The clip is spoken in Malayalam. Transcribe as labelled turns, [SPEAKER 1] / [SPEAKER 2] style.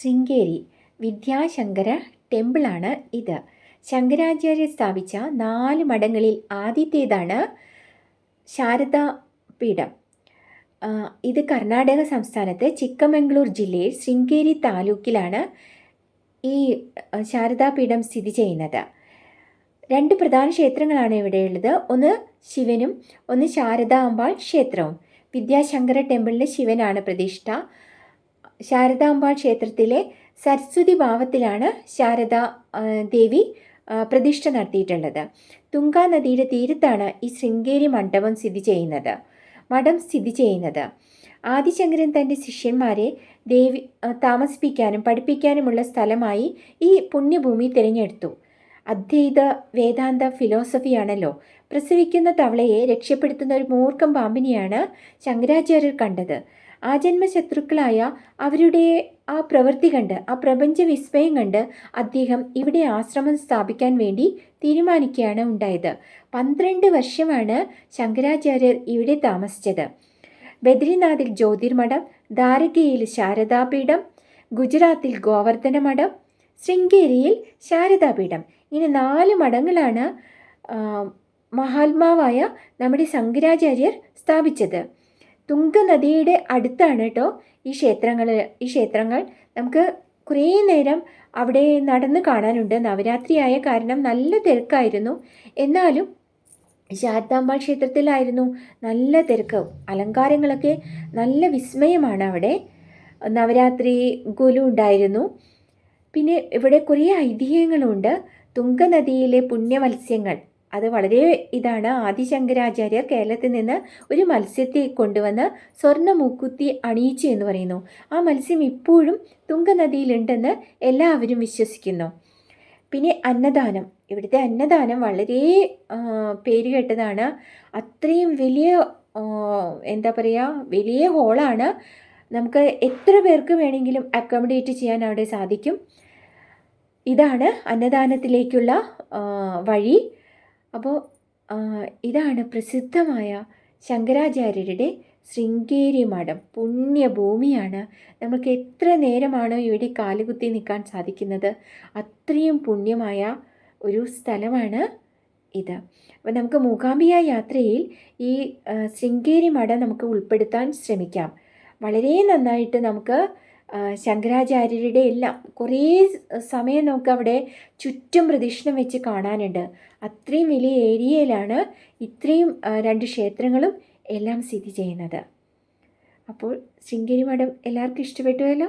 [SPEAKER 1] ശൃംഗേരി വിദ്യാശങ്കര ടെമ്പിളാണ് ഇത്. ശങ്കരാചാര്യർ സ്ഥാപിച്ച നാല് മഠങ്ങളിൽ ആദ്യത്തേതാണ് ശാരദാ പീഠം ഇത് കർണാടക സംസ്ഥാനത്ത് ചിക്കമംഗ്ലൂർ ജില്ലയിൽ ശൃംഗേരി താലൂക്കിലാണ് ഈ ശാരദാ ശാരദാപീഠം സ്ഥിതി ചെയ്യുന്നത്. രണ്ട് പ്രധാന ക്ഷേത്രങ്ങളാണ് ഇവിടെയുള്ളത്. ഒന്ന് ശിവനും ഒന്ന് ശാരദാംബാൾ ക്ഷേത്രവും. വിദ്യാശങ്കര ടെമ്പിളിലെ ശിവനാണ് പ്രതിഷ്ഠ. ശാരദാംബാൾ ക്ഷേത്രത്തിലെ സരസ്വതി ഭാവത്തിലാണ് ശാരദ ദേവി പ്രതിഷ്ഠ നടത്തിയിട്ടുള്ളത്. തുങ്കാ നദിയുടെ തീരത്താണ് ഈ ശൃംഗേരി മണ്ഡപം സ്ഥിതി ചെയ്യുന്നത്. മഠം സ്ഥിതി ചെയ്യുന്നത്. ആദിശങ്കരൻ തന്റെ ശിഷ്യന്മാരെ ദേവി താമസിപ്പിക്കാനും പഠിപ്പിക്കാനുമുള്ള സ്ഥലമായി ഈ പുണ്യഭൂമി തിരഞ്ഞെടുത്തു. അദ്വൈത വേദാന്ത ഫിലോസഫിയാണല്ലോ. പ്രസവിക്കുന്ന തവളയെ രക്ഷപ്പെടുത്തുന്ന ഒരു മൂർഖം പാമ്പിനെയാണ് ശങ്കരാചാര്യർ കണ്ടത്. ആ ജന്മശത്രുക്കളായ അവരുടെ ആ പ്രവൃത്തി കണ്ട് ആ പ്രപഞ്ച വിസ്മയം കണ്ട് അദ്ദേഹം ഇവിടെ ആശ്രമം സ്ഥാപിക്കാൻ വേണ്ടി തീരുമാനിക്കുകയാണ് ഉണ്ടായത്. പന്ത്രണ്ട് വർഷമാണ് ശങ്കരാചാര്യർ ഇവിടെ താമസിച്ചത്. ബദ്രിനാഥിൽ ജ്യോതിർമഠം ദാരകയിൽ ശാരദാപീഠം ഗുജറാത്തിൽ ഗോവർദ്ധന മഠം ശൃംഗേരിയിൽ ശാരദാപീഠം. ഇങ്ങനെ നാല് മഠങ്ങളാണ് മഹാത്മാവായ നമ്മുടെ ശങ്കരാചാര്യർ സ്ഥാപിച്ചത്. തുംഗനദിയുടെ അടുത്താണ് കേട്ടോ ഈ ക്ഷേത്രങ്ങൾ ഈ ക്ഷേത്രങ്ങൾ നമുക്ക് കുറേ നേരം അവിടെ നടന്ന് കാണാനുണ്ട്. നവരാത്രിയായ കാരണം നല്ല തിരക്കായിരുന്നു. എന്നാലും ശാരദാംബ ക്ഷേത്രത്തിലായിരുന്നു. നല്ല തിരക്ക് അലങ്കാരങ്ങളൊക്കെ നല്ല വിസ്മയമാണ് അവിടെ. നവരാത്രി ഗുലു ഉണ്ടായിരുന്നു. പിന്നെ ഇവിടെ കുറേ ഐതിഹ്യങ്ങളുണ്ട്. തുംഗനദിയിലെ പുണ്യമത്സ്യങ്ങൾ അത് വളരെ ഇതാണ് ആദിശങ്കരാചാര്യർ കേരളത്തിൽ നിന്ന് ഒരു മത്സ്യത്തെ കൊണ്ടുവന്ന് സ്വർണ മൂക്കുത്തി അണിയിച്ചു എന്ന് പറയുന്നു. ആ മത്സ്യം ഇപ്പോഴും തുങ്കനദിയിലുണ്ടെന്ന് എല്ലാവരും വിശ്വസിക്കുന്നു. പിന്നെ അന്നദാനം. ഇവിടുത്തെ അന്നദാനം വളരെ പേരുകേട്ടതാണ് അത്രയും വലിയ എന്താ പറയുക വലിയ ഹോളാണ്. നമുക്ക് എത്ര പേർക്ക് വേണമെങ്കിലും അക്കോമഡേറ്റ് ചെയ്യാൻ അവിടെ സാധിക്കും. ഇതാണ് അന്നദാനത്തിലേക്കുള്ള വഴി. അപ്പോൾ ഇതാണ് പ്രസിദ്ധമായ ശങ്കരാചാര്യരുടെ ശൃംഗേരി മഠം. പുണ്യഭൂമിയാണ്. നമുക്ക് എത്ര നേരമാണോ ഇവിടെ കാലുകുത്തി നിൽക്കാൻ സാധിക്കുന്നത്. അത്രയും പുണ്യമായ ഒരു സ്ഥലമാണ് ഇത്. അപ്പോൾ നമുക്ക് മൂകാംബിക യാത്രയിൽ ഈ ശൃംഗേരി മഠം നമുക്ക് ഉൾപ്പെടുത്താൻ ശ്രമിക്കാം. വളരെ നന്നായിട്ട് നമുക്ക് ശങ്കരാചാര്യരുടെ എല്ലാം കുറേ സമയം നമുക്ക് അവിടെ ചുറ്റും പ്രദക്ഷിണം വെച്ച് കാണാനുണ്ട്. അത്രയും വലിയ ഏരിയയിലാണ് ഇത്രയും രണ്ട് ക്ഷേത്രങ്ങളും എല്ലാം സ്ഥിതി ചെയ്യുന്നത്. അപ്പോൾ ശൃംഗേരി മഠം എല്ലാവർക്കും ഇഷ്ടപ്പെട്ടുവല്ലോ?